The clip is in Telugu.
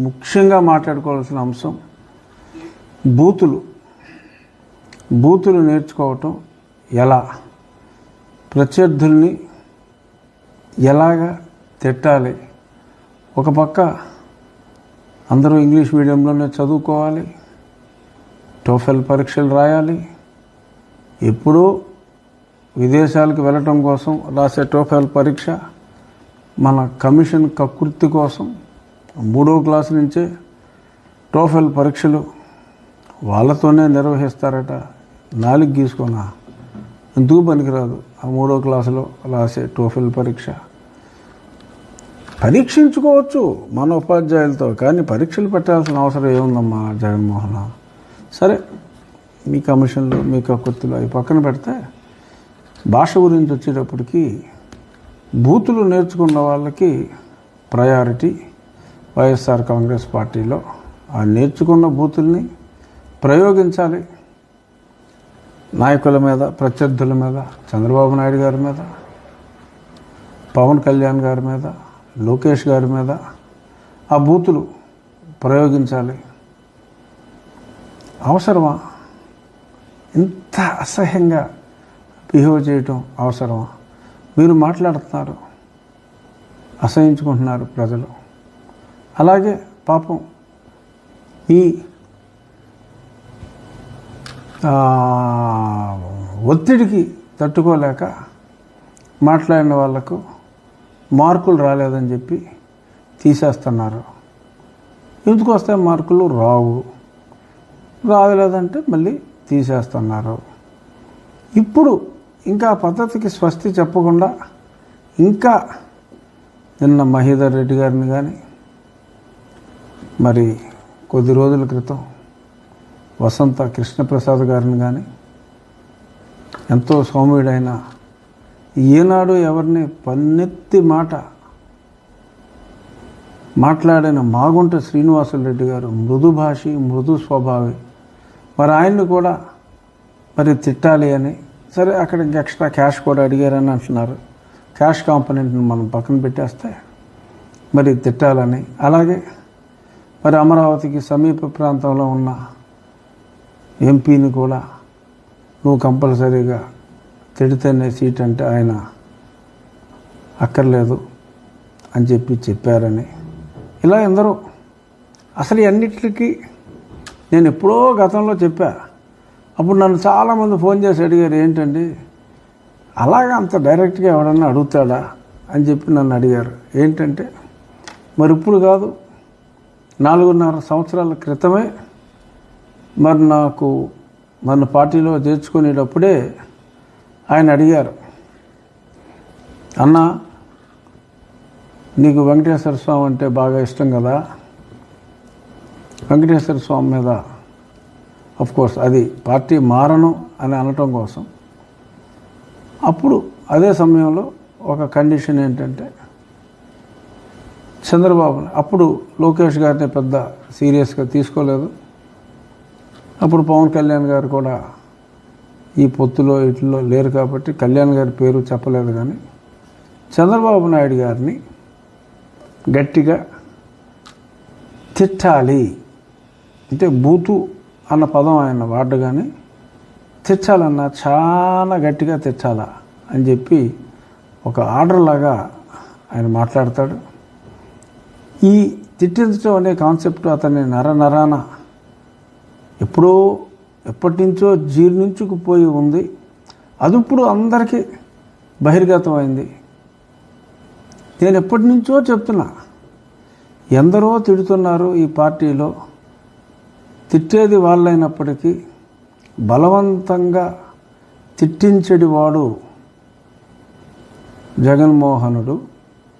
ముఖ్యంగా మాట్లాడుకోవాల్సిన అంశం బూతులు. బూతులు నేర్చుకోవటం ఎలా? ప్రత్యర్థుల్ని ఎలాగా తిట్టాలి? ఒక పక్క అందరూ ఇంగ్లీష్ మీడియంలోనే చదువుకోవాలి టోఫెల్ పరీక్షలు రాయాలి ఎప్పుడూ విదేశాలకు వెళ్ళటం కోసం రాసే టోఫెల్ పరీక్ష మన కమిషన్ కకృతి కోసం మూడో క్లాసు నుంచే టోఫెల్ పరీక్షలు వాళ్ళతోనే నిర్వహిస్తారట. నాలుగు గీసుకున్నా. ఎందుకు పనికిరాదు? ఆ మూడో క్లాసులో రాసే టోఫెల్ పరీక్ష. పరీక్షించుకోవచ్చు మన ఉపాధ్యాయులతో కానీ పరీక్షలు పెట్టాల్సిన అవసరం ఏముందమ్మా జగన్మోహన్? సరే మీ కమిషన్లు మీ కక్కుర్తులు అవి పక్కన పెడితే భాష గురించి వచ్చేటప్పటికి బూతులు నేర్చుకున్న వాళ్ళకి ప్రయారిటీ వైఎస్ఆర్ కాంగ్రెస్ పార్టీలో ఆ నేర్చుకున్న బూతుల్ని ప్రయోగించాలి. నాయకుల మీద ప్రత్యర్థుల మీద చంద్రబాబు నాయుడు గారి మీద పవన్ కళ్యాణ్ గారి మీద లోకేష్ గారి మీద ఆ బూతులు ప్రయోగించాలి. అవసరమా? ఇంత అసహ్యంగా బిహేవ్ చేయటం అవసరమా? మీరు మాట్లాడుతున్నారు. అసహించుకుంటున్నారు ప్రజలు. అలాగే పాపం ఈ ఒత్తిడికి తట్టుకోలేక మాట్లాడిన వాళ్ళకు మార్కులు రాలేదని చెప్పి తీసేస్తున్నారు. ఎందుకు వస్తాయి మార్కులు రావు? రాలేదంటే మళ్ళీ తీసేస్తున్నారు. ఇప్పుడు ఇంకా పద్ధతికి స్వస్తి చెప్పకుండా ఇంకా నిన్న మహీధర్ రెడ్డి గారిని కానీ మరి కొద్ది రోజుల క్రితం వసంత కృష్ణప్రసాద్ గారిని కానీ ఎంతో సౌమ్యుడైన ఈనాడు ఎవరిని పన్నెత్తి మాట మాట్లాడిన మాగుంట శ్రీనివాసులరెడ్డి గారు మృదు భాషి మృదు స్వభావి. మరి ఆయన్ని కూడా మరి తిట్టాలి అని సరే అక్కడ ఎక్స్ట్రా క్యాష్ కూడా అడిగారని అంటున్నారు. క్యాష్ కాంపనెంట్ని మనం పక్కన పెట్టేస్తే మరి తిట్టాలని. అలాగే మరి అమరావతికి సమీప ప్రాంతంలో ఉన్న ఎంపీని కూడా నువ్వు కంపల్సరీగా తిడితేనే సీట్ అంటే ఆయన అక్కర్లేదు అని చెప్పి చెప్పారని. ఇలా ఎందరో అసలు అన్నిటికీ నేను ఎప్పుడో గతంలో చెప్పా. అప్పుడు నన్ను చాలామంది ఫోన్ చేసి అడిగారు ఏంటండి? అలాగా అంత డైరెక్ట్గా ఎవడన్నా అడుగుతాడా? అని చెప్పి నన్ను అడిగారు. ఏంటంటే మరి ఇప్పుడు కాదు నాలుగున్నర సంవత్సరాల క్రితమే మరి నాకు మన పార్టీలో చేర్చుకునేటప్పుడే ఆయన అడిగారు. అన్న నీకు వెంకటేశ్వర స్వామి అంటే బాగా ఇష్టం కదా? వెంకటేశ్వర స్వామి మీద కోర్స్ అది పార్టీ మారను అని అనటం కోసం. అప్పుడు అదే సమయంలో ఒక కండిషన్ ఏంటంటే చంద్రబాబు అప్పుడు లోకేష్ గారిని పెద్ద సీరియస్గా తీసుకోలేదు. అప్పుడు పవన్ కళ్యాణ్ గారు కూడా ఈ పొత్తులో ఇట్లో లేరు కాబట్టి కళ్యాణ్ గారి పేరు చెప్పలేదు కానీ చంద్రబాబు నాయుడు గారిని గట్టిగా తిట్టాలి. అంటే బూతు అన్న పదం ఆయన వాడు కానీ తిట్టాలన్నా చాలా గట్టిగా తిట్టాలా అని చెప్పి ఒక ఆర్డర్ లాగా ఆయన మాట్లాడతాడు. ఈ తిట్టించడం అనే కాన్సెప్ట్ అతని నర నరాన ఎప్పుడో ఎప్పటి నుంచో జీర్ణించుకుపోయి ఉంది. అది ఇప్పుడు అందరికీ బహిర్గతం అయింది నేను ఎప్పటి నుంచో చెప్తున్నా ఎందరో తిడుతున్నారు ఈ పార్టీలో. తిట్టేది వాళ్ళైనప్పటికీ బలవంతంగా తిట్టించడివాడు జగన్మోహనుడు.